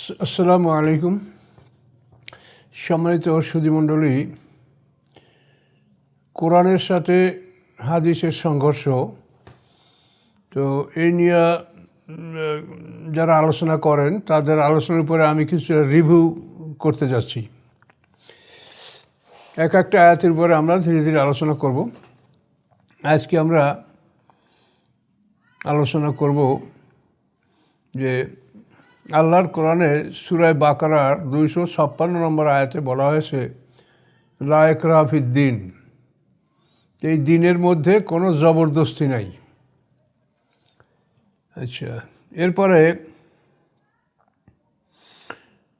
আস- আসসালামু আলাইকুম। সম্মানিত সুধীমণ্ডলী কোরআনের সাথে হাদিসের সংঘর্ষ, তো এই নিয়ে যারা আলোচনা করেন, তাদের আলোচনার উপরে আমি কিছু রিভিউ করতে যাচ্ছি। এক একটা আয়াতের উপরে আমরা ধীরে ধীরে আলোচনা করব। আজকে আমরা আলোচনা করব যে আল্লাহর কোরআনে সুরায় বাকারার দুইশো ছাপ্পান্ন নম্বর আয়াতে বলা হয়েছে লায়ক রাফিদ্দিন এই দিনের মধ্যে কোনো জবরদস্তি নাই। আচ্ছা এরপরে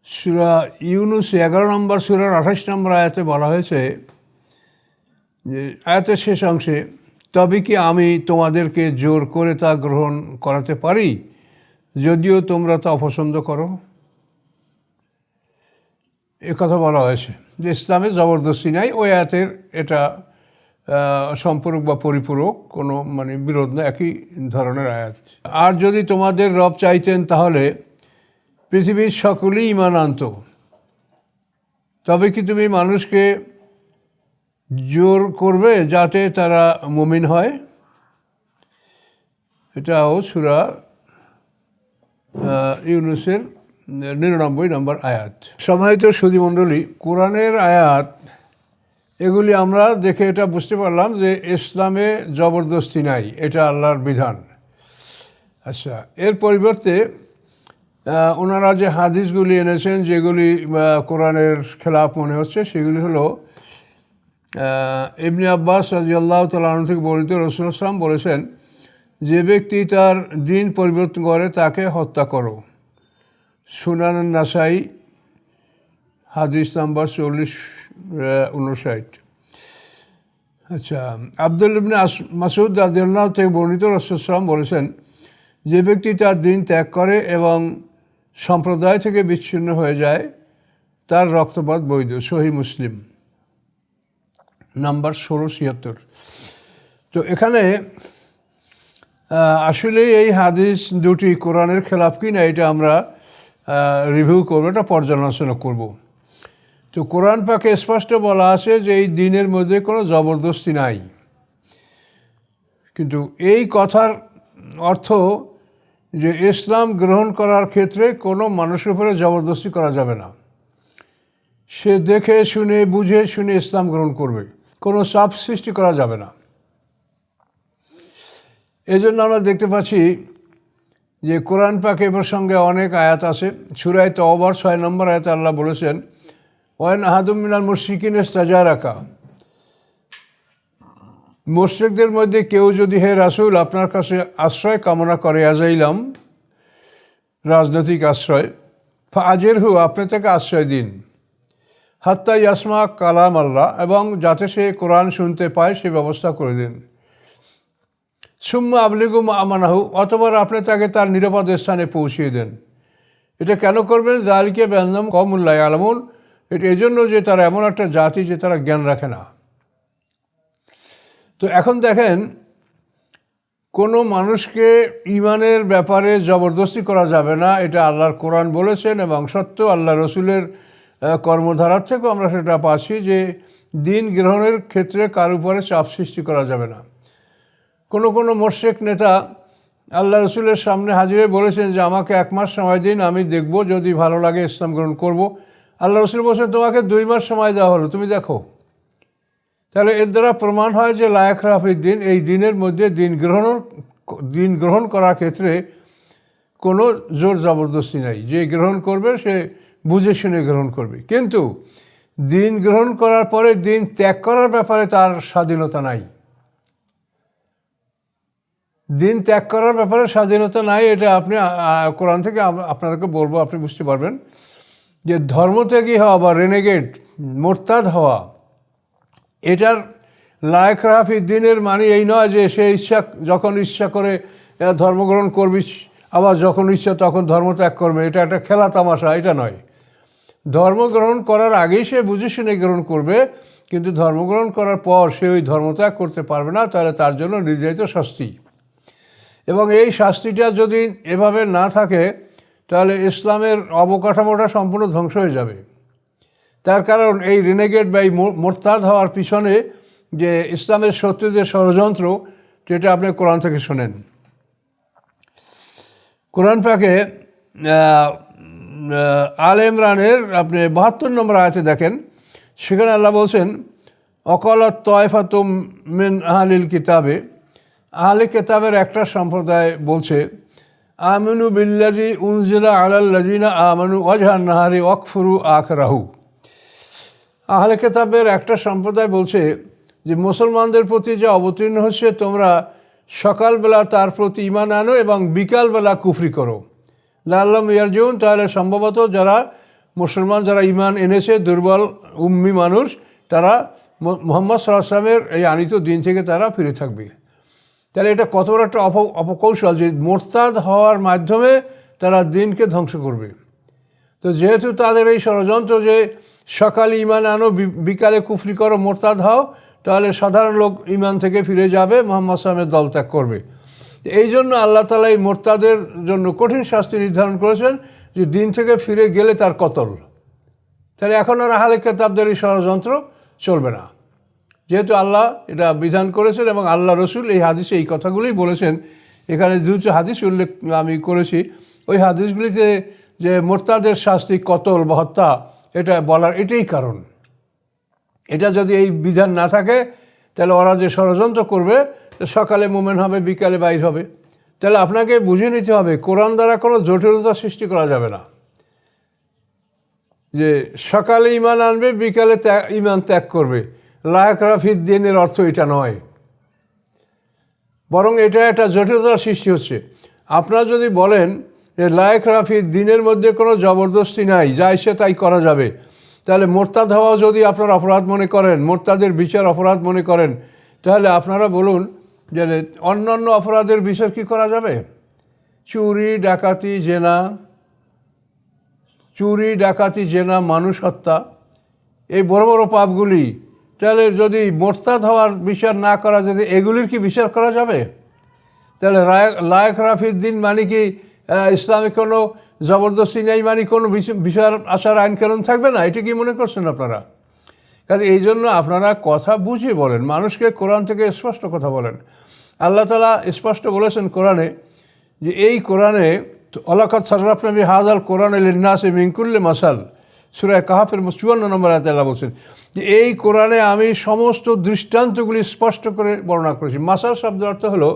সুরা ইউনুস এগারো নম্বর, সুরার আঠাশ নম্বর আয়াতে বলা হয়েছে যে, আয়াতের শেষ অংশে, তবে কি আমি তোমাদেরকে জোর করে তা গ্রহণ করাতে পারি? যদিও তোমরা তা অপছন্দ করো। এ কথা বলা হয়েছে যে ইসলামে জবরদস্তি নাই ওই আয়াতের এটা সম্পূরক বা পরিপূরক কোনো মানে বিরোধ না, একই ধরনের আয়াত। আর যদি তোমাদের রব চাইতেন তাহলে পৃথিবীর সকলেই ইমান আনত। তবে কি তুমি মানুষকে জোর করবে যাতে তারা মুমিন হয়? এটাও সুরা ইউনুসের নিরানব্বই নম্বর আয়াত। সম্মানিত সুধীমণ্ডলী, কোরআনের আয়াত, এগুলি আমরা দেখে এটা বুঝতে পারলাম যে ইসলামে জবরদস্তি নাই, এটা আল্লাহর বিধান। আচ্ছা এর পরিবর্তে ওনারা যে হাদিসগুলি এনেছেন, যেগুলি কোরআনের খেলাফ মনে হচ্ছে, সেগুলি হলো ইবনে আব্বাস রাজিয়াল্লাহ তালন থেকে বর্ণিত রসুল আসলাম বলেছেন যে ব্যক্তি তার দিন পরিবর্তন করে, তাকে হত্যা করো। সুনান নাসাই, হাদিস নাম্বার চল্লিশ উনষাট আচ্ছা আব্দুল ইবনে মাসুদ রাজিয়াল্লাহ থেকে বর্ণিত রসুলাম বলেছেন, যে ব্যক্তি তার দিন ত্যাগ করে এবং সম্প্রদায় থেকে বিচ্ছিন্ন হয়ে যায়, তার রক্তপাত বৈধ। সহি মুসলিম। নাম্বার ষোলো ছিয়াত্তর। তো এখানে আসলে এই হাদিস দুটি কোরআনের খেলাফ কি না এটা আমরা রিভিউ করব, এটা পর্যালোচনা করব। তো কোরআন পাকে স্পষ্ট বলা আছে যে এই দিনের মধ্যে কোনো জবরদস্তি নাই। কিন্তু এই কথার অর্থ যে ইসলাম গ্রহণ করার ক্ষেত্রে কোনো মানুষের উপরে জবরদস্তি করা যাবে না। সে দেখে, শুনে, বুঝে, শুনে ইসলাম গ্রহণ করবে। কোনো চাপ সৃষ্টি করা যাবে না। এই জন্য আমরা দেখতে পাচ্ছি যে কোরআন পাকে প্রসঙ্গে অনেক আয়াত আছে। সুরায় তওবার ছয় নম্বর আয়াতে আল্লাহ বলেছেন ওয়েন আহাদুম মিনাল মুশরিকিন ইস্তাজা রাখা মুশরিকদের মধ্যে কেউ যদি, হে রাসূল, আপনার কাছে আশ্রয় কামনা করে আজাইলাম, রাজনৈতিক আশ্রয় আজের হু আপনি তাকে আশ্রয় দিন। হাত্তা ইয়াসমা কালাম আল্লাহ, এবং যাতে সে কোরআন শুনতে পায়, সে ব্যবস্থা করে দিন। সুম্মা আবলিগুম আমানাহু অথবা আপনি তাকে তার নিরাপদ স্থানে পৌঁছিয়ে দেন। এটা কেন করবেন? জালকে ব্যন্দম কমুল্লাহ আলমুন। এটা এজন্য যে তারা এমন একটা জাতি যে তারা জ্ঞান রাখে না। তো এখন দেখেন, কোনো মানুষকে ইমানের ব্যাপারে জবরদস্তি করা যাবে না। এটা আল্লাহর কোরআন বলেছেন এবং সত্য আল্লাহ রসুলের কর্মধারার থেকেও আমরা সেটা পাচ্ছি যে দিন গ্রহণের ক্ষেত্রে কার উপরে চাপ সৃষ্টি করা যাবে না। কোনো কোনো মোর্শেক নেতা আল্লাহ রসুলের সামনে হাজিরে বলেছেন যে, আমাকে এক মাস সময় দিন, আমি দেখব যদি ভালো লাগে ইসলাম গ্রহণ করব। আল্লাহ রসুল বলছেন, তোমাকে দুই মাস সময় দেওয়া হলো, তুমি দেখো। তাহলে এর দ্বারা প্রমাণ হয় যে, লায়ক রাফির দিন, এই দিনের মধ্যে দিন গ্রহণ দিন গ্রহণ করার ক্ষেত্রে কোনো জোর জবরদস্তি নাই। যে গ্রহণ করবে, সে বুঝে শুনে গ্রহণ করবে। কিন্তু দিন গ্রহণ করার পরে দিন ত্যাগ করার ব্যাপারে তার স্বাধীনতা নাই। দিন ত্যাগ করার ব্যাপারে স্বাধীনতা নাই, এটা আপনি কোরআন থেকে আপনাদেরকে বলব, আপনি বুঝতে পারবেন। যে ধর্মত্যাগী হওয়া বা রেনেগেট মোরতাদ হওয়া, এটার লায়ক রাফি দিনের মানে এই নয় যে সে ইচ্ছা, যখন ইচ্ছা করে ধর্মগ্রহণ করবি, আবার যখন ইচ্ছা তখন ধর্ম ত্যাগ করবে। এটা একটা খেলা তামাশা, এটা নয়। ধর্মগ্রহণ করার আগেই সে বুঝে শুনে গ্রহণ করবে, কিন্তু ধর্মগ্রহণ করার পর সে ওই ধর্মত্যাগ করতে পারবে না, তাহলে তার জন্য নির্ধারিত শাস্তি। এবং এই শাস্তিটা যদি এভাবে না থাকে, তাহলে ইসলামের অবকাঠামোটা সম্পূর্ণ ধ্বংস হয়ে যাবে। তার কারণ এই রিনেগেট বা এই মোরতাদ হওয়ার পিছনে যে ইসলামের শত্রুদের ষড়যন্ত্র, যেটা আপনি কোরআন থেকে শোনেন। কোরআন পাকে আল ইমরানের আপনি বাহাত্তর নম্বর আয়তে দেখেন, সেখানে আল্লাহ বলছেন অকলত তয়ফাতুম মিন আহলিল কিতাবে আহলে কেতাবের একটা সম্প্রদায় বলছে, আমিনু বিল্লাজি উনজিলা আলাল্লাজিনা আমানু ওয়াজহান নাহারি ওয়াকফুরু আখরাহু। আহলে কেতাবের একটা সম্প্রদায় বলছে যে, মুসলমানদের প্রতি যে অবতীর্ণ হচ্ছে, তোমরা সকালবেলা তার প্রতি ইমান আনো এবং বিকালবেলা কুফরি করো। লাল্লাম ইয়ারজুন তাহলে সম্ভবত যারা মুসলমান, যারা ইমান এনেছে, দুর্বল উম্মি মানুষ, তারা মোহাম্মদ সাল্লাহামের এই আনিত দিন থেকে তারা ফিরে থাকবে। তাহলে এটা কত বড় একটা অপ, অপকৌশল যে মোরতাদ হওয়ার মাধ্যমে তারা দিনকে ধ্বংস করবে। তো যেহেতু তাদের এই ষড়যন্ত্র যে সকালে ইমান আনো বিকালে কুফরি করো, মোরতাদ হও, তাহলে সাধারণ লোক ইমান থেকে ফিরে যাবে, মোহাম্মদ সালামের দল ত্যাগ করবে। এই জন্য আল্লাহ তালা এই মোরতাদের জন্য কঠিন শাস্তি নির্ধারণ করেছেন যে দিন থেকে ফিরে গেলে তার কতল। তাহলে এখন আর আহলে কেতাবদের এই ষড়যন্ত্র চলবে না। যেহেতু আল্লাহ এটা বিধান করেছেন এবং আল্লাহ রসুল এই হাদিসে এই কথাগুলোই বলেছেন, এখানে দুটো হাদিস উল্লেখ আমি করেছি। ওই হাদিসগুলিতে যে মোর্তাদের শাস্তি কতল বা হত্যা, এটা বলার এটাই কারণ। এটা যদি এই বিধান না থাকে, তাহলে ওরা যে ষড়যন্ত্র করবে সকালে মোমেন হবে, বিকালে বাইর হবে। তাহলে আপনাকে বুঝে নিতে হবে, কোরআন দ্বারা কোনো জটিলতা সৃষ্টি করা যাবে না। যে সকালে ইমান আনবে, বিকালে ত্যাগ ইমান ত্যাগ করবে। লায়ক দিনের অর্থ এটা নয়। বরং এটা একটা জটিলতার সৃষ্টি হচ্ছে। আপনারা যদি বলেন যে লায়ক রাফিদ দিনের মধ্যে কোনো জবরদস্তি নাই, যা ইচ্ছে তাই করা যাবে, তাহলে মোরতাদ হওয়াও যদি আপনার অপরাধ মনে করেন, মোরতাদের বিচার অপরাধ মনে করেন, তাহলে আপনারা বলুন যে অন্যান্য অপরাধের বিচার কি করা যাবে? চুরি, ডাকাতি, জেনা, চুরি, ডাকাতি, জেনা, মানুষ হত্যা, এই বড় বড় পাপগুলি তাহলে যদি মোরতাদ হওয়ার বিচার না করা যদি এগুলির কি বিচার করা যাবে? তাহলে লায়ক রাফির দিন মানে কি ইসলামে কোনো জবরদস্তি নেই মানে কোনো বিচার আচার আইন কানুন থাকবে না? এটা কি মনে করছেন আপনারা? কাজে এই জন্য আপনারা কথা বুঝিয়ে বলেন, মানুষকে কোরআন থেকে স্পষ্ট কথা বলেন। আল্লাহ তালা স্পষ্ট বলেছেন কোরআনে যে এই কোরআনে অলাকাত সার্রাফ নবী হাজাল কোরআন লিন্নাসে মিঙ্কুল্লে মাসাল সুরায় কাহাফের চুয়ান্ন নম্বর আয়াতে আল্লাহ বলছেন যে, এই কোরআনে আমি সমস্ত দৃষ্টান্তগুলি স্পষ্ট করে বর্ণনা করেছি। মাসাল শব্দের অর্থ হলো,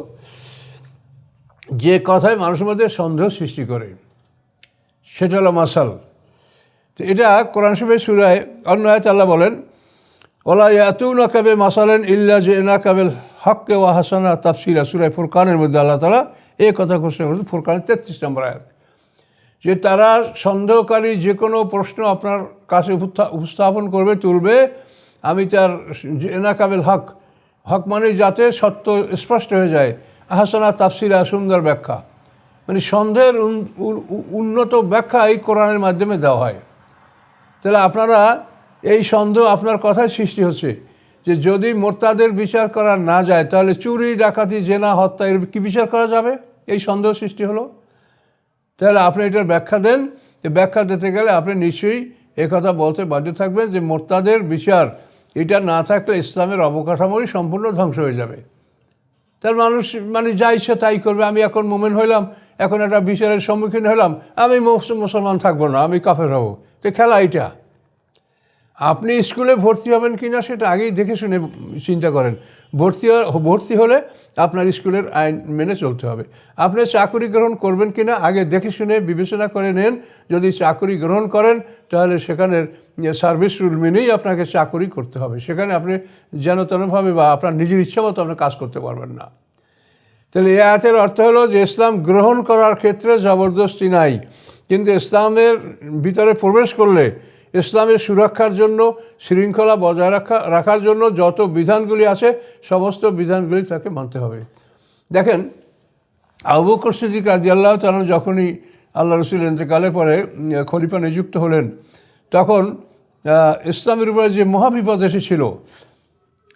যে কথায় মানুষের মধ্যে সন্দেহ সৃষ্টি করে। সেটা হলো মাসাল। তো এটা কোরআন শরীফের সুরায় অন্য আয়াতে আল্লাহ বলেন, ওলা ইয়াতু না কাবে মাসালেন ইল্লা যে না কাবেল হককে ওয়া হাসানা তাফসিরা সুরায় ফুরকানের মধ্যে আল্লাহ তালা এই কথা ঘোষণা করেছেন, ফুরকানের তেত্রিশ নম্বর আয়াত। যে তারা সন্দেহকারী যে কোনো প্রশ্ন আপনার কাছে উপস্থাপন করবে, তুলবে, আমি তার এনা কাবেল হক হক মানে যাতে সত্য স্পষ্ট হয়ে যায়। আহাসানা তাফসিরা সুন্দর ব্যাখ্যা। মানে সন্দেহের উন্নত ব্যাখ্যা এই কোরআনের মাধ্যমে দেওয়া হয়। তাহলে আপনারা এই সন্দেহ আপনার কথায় সৃষ্টি হচ্ছে যে যদি মোর্তাদের বিচার করা না যায়, তাহলে চুরি, ডাকাতি, জেনা, হত্যা, এর কি বিচার করা যাবে? এই সন্দেহ সৃষ্টি হলো। তাহলে আপনি এটার ব্যাখ্যা দেন, যে ব্যাখ্যা দিতে গেলে আপনি নিশ্চয়ই কথা বলতে বাধ্য থাকবেন যে মোর্তাদের বিচার, এটা না থাকলে ইসলামের অবকাঠামোই সম্পূর্ণ ধ্বংস হয়ে যাবে। তার মানুষ মানে যা ইচ্ছা তাই করবে, আমি এখন মোমেন হইলাম, এখন একটা বিচারের সম্মুখীন হলাম আমি মুসলমান থাকব না, আমি কাফের হব। তো খেলা এটা। আপনি স্কুলে ভর্তি হবেন কি না সেটা আগেই দেখে শুনে চিন্তা করেন। ভর্তি ভর্তি হলে আপনার স্কুলের আইন মেনে চলতে হবে। আপনি চাকরি গ্রহণ করবেন কি না আগে দেখে শুনে বিবেচনা করে নেন। যদি চাকরি গ্রহণ করেন, তাহলে সেখানের সার্ভিস রুল মেনেই আপনাকে চাকরি করতে হবে। সেখানে আপনি যেন তেনভাবে বা আপনার নিজের ইচ্ছা মতো আপনি কাজ করতে পারবেন না। তাহলে এই আয়াতের অর্থ হলো যে, ইসলাম গ্রহণ করার ক্ষেত্রে জবরদস্তি নাই। কিন্তু ইসলামের ভিতরে প্রবেশ করলে ইসলামের সুরক্ষার জন্য, শৃঙ্খলা বজায় রাখা, রাখার জন্য যত বিধানগুলি আছে, সমস্ত বিধানগুলি তাকে মানতে হবে। দেখেন, আবু বকর সিদ্দিক রাজি আল্লাহ তালন যখনই আল্লাহ রসুল ইন্তেকালের পরে খলিফা নিযুক্ত হলেন, তখন ইসলামের উপরে যে মহাবিপদ এসেছিল,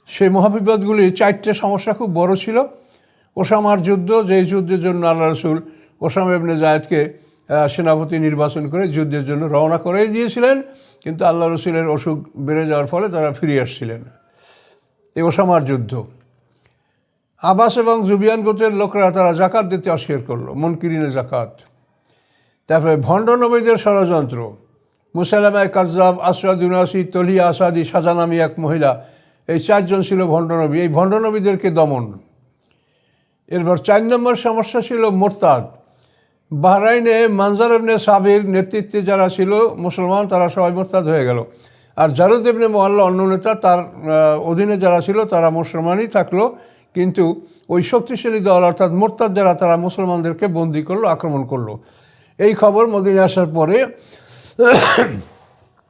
সেই মহাবিপদগুলি চারটে সমস্যা খুব বড় ছিল। ওসামার যুদ্ধ, যেই যুদ্ধের জন্য আল্লাহ রসুল ওসামা ইবনে জায়দকে সেনাপতি নির্বাচন করে যুদ্ধের জন্য রওনা করে দিয়েছিলেন, কিন্তু আল্লাহ রসুলের অসুখ বেড়ে যাওয়ার ফলে তারা ফিরে আসছিলেন। এই ওসামার যুদ্ধ। আবাস এবং জুবিয়ান গোত্রের লোকরা তারা জাকাত দিতে অস্বীকার করল মনকিরিনে জাকাত। তারপরে ভণ্ড নবীদের ষড়যন্ত্র। মুসালামায় কাজাব আসরাদ ইউনাসি, তলিয়া, আসাদি, সাজা নামী এক মহিলা, এই চারজন ছিল ভণ্ডনবী এই ভণ্ডনবীদেরকে দমন। এরপর চার নম্বর সমস্যা ছিল মোরতাদ। বাহরাইনে মানজার ইবনে সাবির নেতৃত্বে যারা ছিল, মুসলমান, তারা সবাই মোরতাদ হয়ে গেল। আর জারুদ ইবনে মোয়াল্লা অন্য নেতা, তার অধীনে যারা ছিল, তারা মুসলমানই থাকল। কিন্তু ওই শক্তিশালী দল, অর্থাৎ মোরতাদ যারা, তারা মুসলমানদেরকে বন্দি করল, আক্রমণ করল। এই খবর মদিনে আসার পরে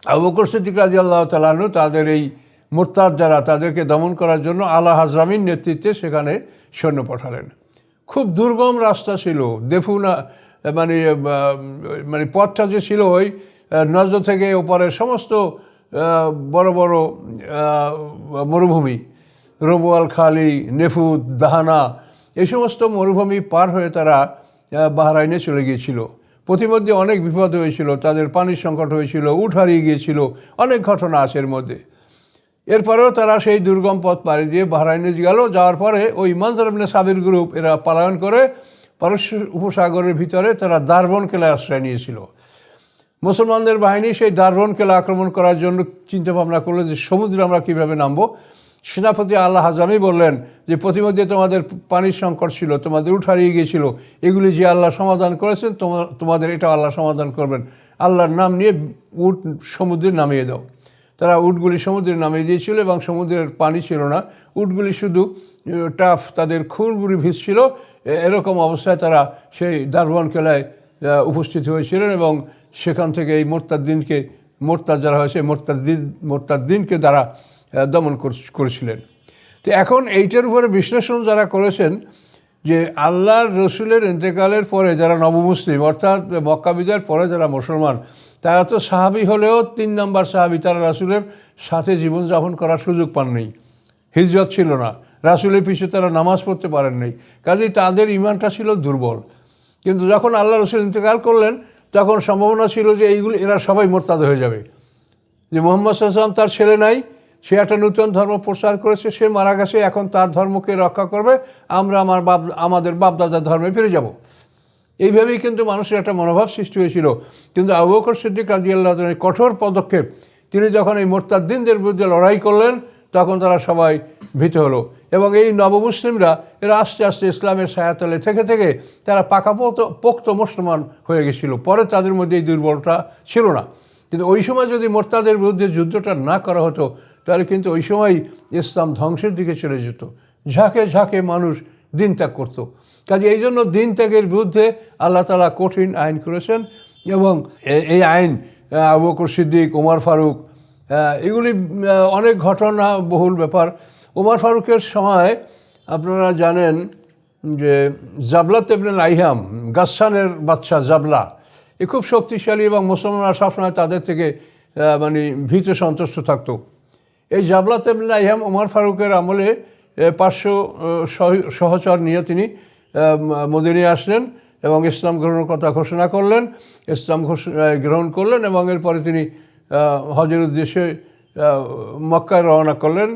আবু বকর সিদ্দিক রাজি আল্লাহ তালাহনু তাদের এই মোরতাদ যারা, তাদেরকে দমন করার জন্য আল্লাহ হাজরামিন নেতৃত্বে সেখানে সৈন্য পাঠালেন। খুব দুর্গম রাস্তা ছিল। দেফুনা মানে মানে পথটা যে ছিল ওই নজর থেকে ওপারের সমস্ত বড় বড় মরুভূমি, রবুয়াল, খালি, নেফুদ, দাহানা, এই সমস্ত মরুভূমি পার হয়ে তারা বাহরাইনে চলে গিয়েছিল। প্রতিমধ্যে অনেক বিপদ হয়েছিল, তাদের পানির সংকট হয়েছিল উঠ হারিয়ে গিয়েছিল, অনেক ঘটনা আছে এর মধ্যে। এরপরেও তারা সেই দুর্গম পথ পাড়ি দিয়ে বাহরাইনে গেল, যাওয়ার পরে ওই মানজারবনে সাবির গ্রুপ এরা পালায়ন করে পারস্য উপসাগরের ভিতরে তারা দারবন কেলায় আশ্রয় নিয়েছিল। মুসলমানদের বাহিনী সেই দারবন কেলা আক্রমণ করার জন্য চিন্তা ভাবনা করল যে সমুদ্রে আমরা কীভাবে নামবো। সেনাপতি আল্লাহ হাজামি বললেন যে, প্রতিমধ্যে তোমাদের পানির সংকট ছিল, তোমাদের উঠ হারিয়ে গিয়েছিল। এগুলি যে আল্লাহ সমাধান করেছেন তোমাদের এটা আল্লাহ সমাধান করবেন। আল্লাহর নাম নিয়ে উট সমুদ্রে নামিয়ে দাও। তারা উটগুলি সমুদ্রে নামিয়ে দিয়েছিল এবং সমুদ্রের পানি ছিল না। উটগুলি শুধু টাফ, তাদের খুরগুড়ি ভিজছিল এরকম অবস্থায় তারা সেই দারবান কেলায় উপস্থিত হয়েছিলেন এবং সেখান থেকে এই মোরতার দিনকে মোরতাদ যারা হয়েছে মোরতার দিন মোরতার দিনকে তারা দমন কর- করেছিলেন। তো এখন এইটার উপরে বিশ্লেষণ যারা করেছেন, যে আল্লাহর রসুলের ইন্তেকালের পরে যারা নবমুসলিম, অর্থাৎ মক্কা বিজয়ের পরে যারা মুসলমান, তারা তো সাহাবি হলেও তিন নম্বর সাহাবি, তারা রাসুলের সাথে জীবনযাপন করার সুযোগ পাননি। হিজরত ছিল না। রাসুলের পিছু তারা নামাজ পড়তে পারেন নাই। কাজেই তাদের ইমানটা ছিল দুর্বল। কিন্তু যখন আল্লাহ রসুল ইন্তেকাল করলেন, তখন সম্ভাবনা ছিল যে এইগুলো এরা সবাই মোরতাদ হয়ে যাবে। যে মোহাম্মদ সাল্লাম তার ছেলে নাই, সে একটা নূতন ধর্ম প্রচার করেছে, সে মারা গেছে, এখন তার ধর্মকে রক্ষা করবে, আমরা আমার বাপ, আমাদের বাপদাদার ধর্মে ফিরে যাব। এইভাবেই কিন্তু মানুষের একটা মনোভাব সৃষ্টি হয়েছিল। কিন্তু আবু বকর সিদ্দিক রাজি আল্লাহ কঠোর পদক্ষেপ, তিনি যখন এই মোরতাদ্দিনদের বিরুদ্ধে লড়াই করলেন, তখন তারা সবাই ভীত হলো। এবং এই নবমুসলিমরা এরা আস্তে আস্তে ইসলামের সায়াতলে থেকে থেকে তারা পাকাপোক্ত পোক্ত মুসলমান হয়ে গেছিল। পরে তাদের মধ্যে এই দুর্বলতা ছিল না। কিন্তু ওই সময় যদি মোর্তাদের বিরুদ্ধে যুদ্ধটা না করা হতো তাহলে কিন্তু ওই সময় ইসলাম ধ্বংসের দিকে চলে যেত। ঝাঁকে ঝাঁকে মানুষ দিন ত্যাগ করতো। কাজে এই জন্য দিন ত্যাগের বিরুদ্ধে আল্লাহ তালা কঠিন আইন করেছেন এবং এই আইন আহ, আবু বকর সিদ্দিক ওমর ফারুক এগুলি অনেক ঘটনা বহুল ব্যাপার। ওমর ফারুকের সময় আপনারা জানেন যে জাবলা তেবনে লাইহাম গাসানের বাচ্চা জাবলা, এ খুব শক্তিশালী এবং মুসলমানরা সবসময় তাদের থেকে মানে ভীত সন্তুষ্ট থাকতো। এই জাবলা তেবনে লাইহাম ওমর ফারুকের আমলে পাঁচশো সহচর নিয়ে তিনি মদিনে আসলেন এবং ইসলাম গ্রহণের কথা ঘোষণা করলেন, ইসলাম গ্রহণ করলেন এবং এরপরে তিনি হজের উদ্দেশ্যে মক্কায় রওনা করলেন।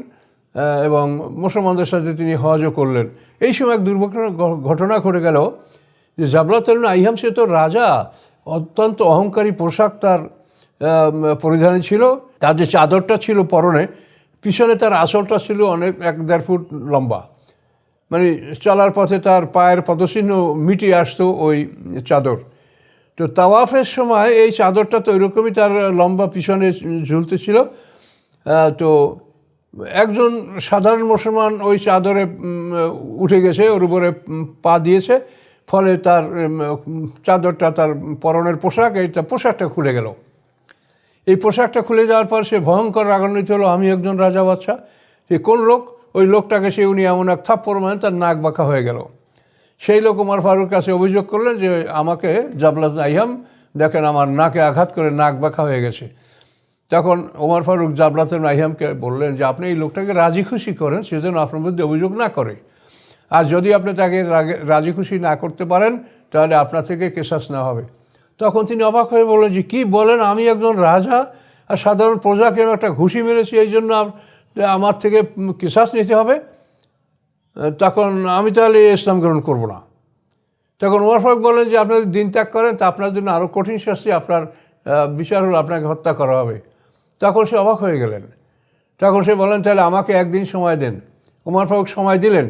এবং মুসলমানদের সাথে তিনি হজও করলেন। এই সময় এক দুর্ঘটনা ঘটনা ঘটে গেল যে জাবলাতুল আইহাম সে তো রাজা অত্যন্ত অহংকারী পোশাক তার পরিধানে ছিল। তার যে চাদরটা ছিল পরনে পিছনে তার আঁচলটা ছিল অনেক এক দেড় ফুট লম্বা। মানে চলার পথে তার পায়ের পদচিহ্ন মিটিয়ে আসতো ওই চাদর। তো তাওয়াফের সময় এই চাদরটা তো ওইরকমই তার লম্বা পিছনে ঝুলতেছিল আহ, তো একজন সাধারণ মুসলমান ওই চাদরে উঠে গেছে, ওর উপরে পা দিয়েছে, ফলে তার চাদরটা তার পরনের পোশাক, এইটা পোশাকটা খুলে গেল। এই পোশাকটা খুলে যাওয়ার পর সে ভয়ঙ্কর রাগান্বিত হলো, আমি একজন রাজা বাচ্চা সে কোন লোক? ওই লোকটাকে সে, উনি এমন এক থাপ্পড় মানে তার নাক বাঁকা হয়ে গেল। সেই লোক উমার ফারুক কাছে অভিযোগ করলেন যে, আমাকে জাবলাত আইহাম, দেখেন আমার নাকে আঘাত করে নাক বাঁকা হয়ে গেছে। তখন ওমর ফারুক জাবলাতের নাইহামকে বললেন যে আপনি এই লোকটাকে রাজি খুশি করেন, সেজন্য আপনার বিরুদ্ধে অভিযোগ না করে। আর যদি আপনি তাকে রাজি খুশি না করতে পারেন, তাহলে আপনার থেকে কেসাস না হবে। তখন তিনি অবাক হয়ে বললেন যে কী বলেন? আমি একজন রাজা আর সাধারণ প্রজাকে আমি একটা ঘুষি মেরেছি, এই জন্য আম- আমার থেকে কিসাস নিতে হবে। তখন আমি তাহলে ইসলাম গ্রহণ করব না। তখন ওমর ফারুক বলেন যে, আপনি যদি দিন ত্যাগ করেন, তা আপনার জন্য আরও কঠিন শাস্তি, আপনার বিচার হলো, আপনাকে হত্যা করা হবে। তখন সে অবাক হয়ে গেলেন। তখন সে বলেন তাহলে আমাকে একদিন সময় দেন। উমার ফারুক সময় দিলেন।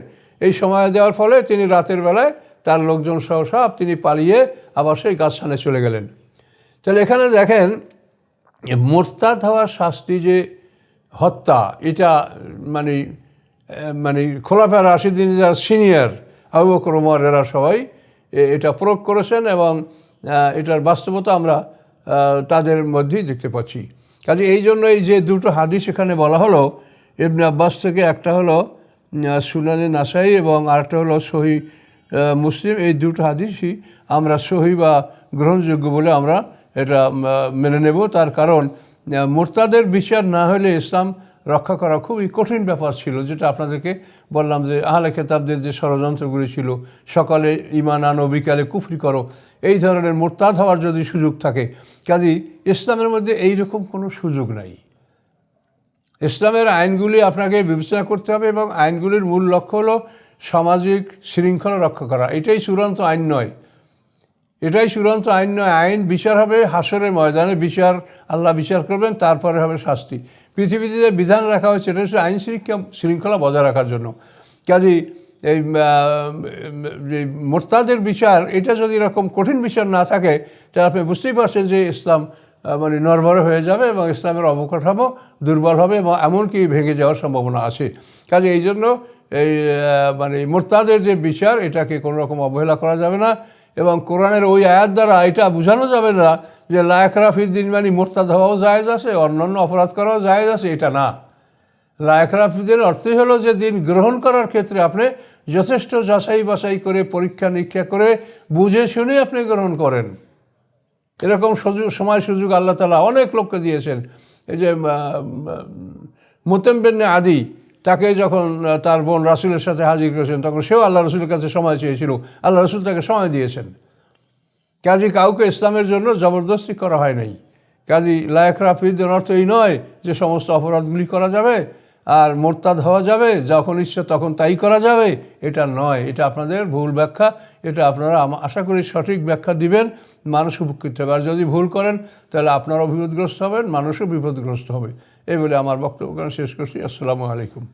এই সময় দেওয়ার ফলে তিনি রাতের বেলায় তার লোকজন সহ সব তিনি পালিয়ে আবার সেই গাছখানে চলে গেলেন। তাহলে এখানে দেখেন, মোরতাদ হওয়ার শাস্তি যে হত্যা, এটা মানে মানে খোলাফা রাশিদিন যারা সিনিয়র আবু বকর ওমর এরা সবাই এটা প্রয়োগ করেছেন এবং এটার বাস্তবতা আমরা তাদের মধ্যেই দেখতে পাচ্ছি। কাজে এই জন্য এই যে দুটো হাদিস এখানে বলা হলো, ইবনে আব্বাস থেকে একটা হলো সুনানে নাসাই এবং আরেকটা হলো সহি মুসলিম, এই দুটো হাদিসই আমরা সহি বা গ্রহণযোগ্য বলে আমরা এটা মেনে নেব। তার কারণ মোর্তাদের বিচার না হলে ইসলাম রক্ষা করা খুবই কঠিন ব্যাপার ছিল, যেটা আপনাদেরকে বললাম যে আহলে খেতাবদের যে ষড়যন্ত্রগুলি ছিল, সকালে ইমান আনো, বিকালে কুফরি করো, এই ধরনের মোরতাদ হওয়ার যদি সুযোগ থাকে কাজেই ইসলামের মধ্যে এই রকম কোনো সুযোগ নাই। ইসলামের আইনগুলি আপনাকে বিবেচনা করতে হবে এবং আইনগুলির মূল লক্ষ্য হলো সামাজিক শৃঙ্খলা রক্ষা করা। এটাই চূড়ান্ত আইন নয়। এটাই চূড়ান্ত আইন নয়। আইন বিচার হবে হাসরের ময়দানে বিচার, আল্লাহ বিচার করবেন, তারপরে হবে শাস্তি। পৃথিবীতে যে বিধান রাখা হয়েছে সেটা হচ্ছে আইন শৃঙ্খলা বজায় রাখার জন্য। কাজেই এই মোরতাদের বিচার, এটা যদি এরকম কঠিন বিচার না থাকে, তাহলে আপনি বুঝতেই পারছেন যে ইসলাম মানে নর্ভর হয়ে যাবে এবং ইসলামের অবকাঠামো দুর্বল হবে এবং এমনকি ভেঙে যাওয়ার সম্ভাবনা আছে। কাজে এই জন্য এই মানে মোরতাদের যে বিচার, এটাকে কোনো রকম অবহেলা করা যাবে না এবং কোরআনের ওই আয়াত দ্বারা এটা বোঝানো যাবে না যে লায়করাফির দিন মানে মোরতাদ হওয়াও জায়েজ আছে, অন্যান্য অপরাধ করাও জায়েজ আছে, এটা না। লায়করাফিদের অর্থই হলো যে দিন গ্রহণ করার ক্ষেত্রে আপনি যথেষ্ট যাচাই বাছাই করে পরীক্ষা নিরীক্ষা করে, বুঝে শুনে আপনি গ্রহণ করেন। এরকম সুযোগ, সময় সুযোগ আল্লাহ তালা অনেক লোককে দিয়েছেন। এই যে মোতেম্বেন্নে আদি, তাকে যখন তার বোন রাসুলের সাথে হাজির করেছেন, তখন সেও আল্লাহ রসুলের কাছে সময় চেয়েছিল। আল্লাহ রসুল তাকে সময় দিয়েছেন। কাজী কাউকে ইসলামের জন্য জবরদস্তি করা হয় নাই। কাজী লায়ক রাফিদের অর্থ এই নয় যে সমস্ত অপরাধগুলি করা যাবে আর মোরতাদ হওয়া যাবে, যখন ইচ্ছে তখন তাই করা যাবে, এটা নয়। এটা আপনাদের ভুল ব্যাখ্যা, এটা আপনারা আশা করি সঠিক ব্যাখ্যা দিবেন। মানুষ উপকৃত হবে। আর যদি ভুল করেন, তাহলে আপনারাও বিপদগ্রস্ত হবেন, মানুষও বিপদগ্রস্ত হবে। এই বলে আমার বক্তব্য শেষ করছি। আসসালামু আলাইকুম।